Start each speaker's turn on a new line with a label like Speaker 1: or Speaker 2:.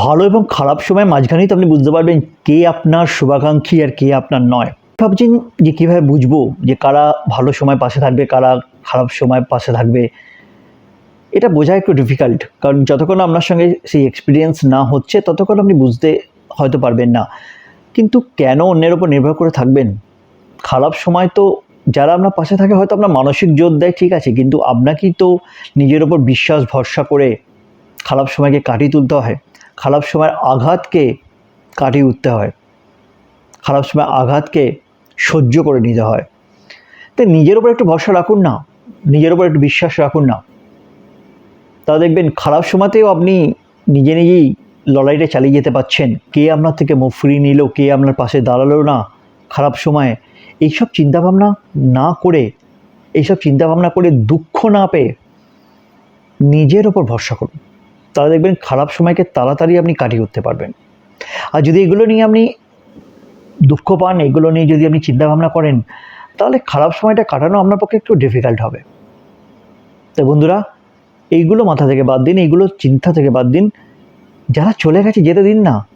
Speaker 1: ভালো এবং খারাপ সময় মাঝখানেই তো আপনি বুঝতে পারবেন কে আপনার শুভাকাঙ্ক্ষী আর কে আপনার নয়। ভাবছেন যে কীভাবে বুঝব যে কারা ভালো সময় পাশে থাকবে, কারা খারাপ সময় পাশে থাকবে? এটা বোঝা একটু ডিফিকাল্ট কারণ যতক্ষণ আপনার সঙ্গে সেই এক্সপিরিয়েন্স না হচ্ছে, ততক্ষণ আপনি বুঝতে হয়তো পারবেন না। কিন্তু কেন অন্যের ওপর নির্ভর করে থাকবেন? খারাপ সময় তো যারা আপনার পাশে থাকে হয়তো আপনার মানসিক জোর দেয়, ঠিক আছে, কিন্তু আপনাকেই তো নিজের ওপর বিশ্বাস, ভরসা করে খারাপ সময়কে কাটিয়ে তুলতে হয়। খারাপ সময়ের আঘাতকে কাটিয়ে উঠতে হয়। খারাপ সময় আঘাতকে সহ্য করে নিতে হয়। তাই নিজের উপর একটু ভরসা রাখুন না। নিজের উপর একটু বিশ্বাস রাখুন না। তা দেখবেন খারাপ সময়তেও আপনি নিজে নিজেই লড়াইটা চালিয়ে যেতে পারছেন। কে আপনার থেকে মুখ ফিরিয়ে নিল, কে আপনার পাশে দাঁড়াল না খারাপ সময়ে। এইসব চিন্তাভাবনা না করে, এইসব চিন্তাভাবনা করে দুঃখ না পেয়ে নিজের ওপর ভরসা করুন। তাহলে দেখবেন খারাপ সময়কে তাড়াতাড়ি আপনি কাটিয়ে উঠতে পারবেন। আর যদি এগুলো নিয়ে আপনি দুঃখ পান, এগুলো নিয়ে যদি আপনি চিন্তাভাবনা করেন, তাহলে খারাপ সময়টা কাটানো আপনার পক্ষে একটু ডিফিকাল্ট হবে। তো বন্ধুরা, এইগুলো মাথা থেকে বাদ দিন, এইগুলো চিন্তা থেকে বাদ দিন। যারা চলে গেছে যেতে দিন না।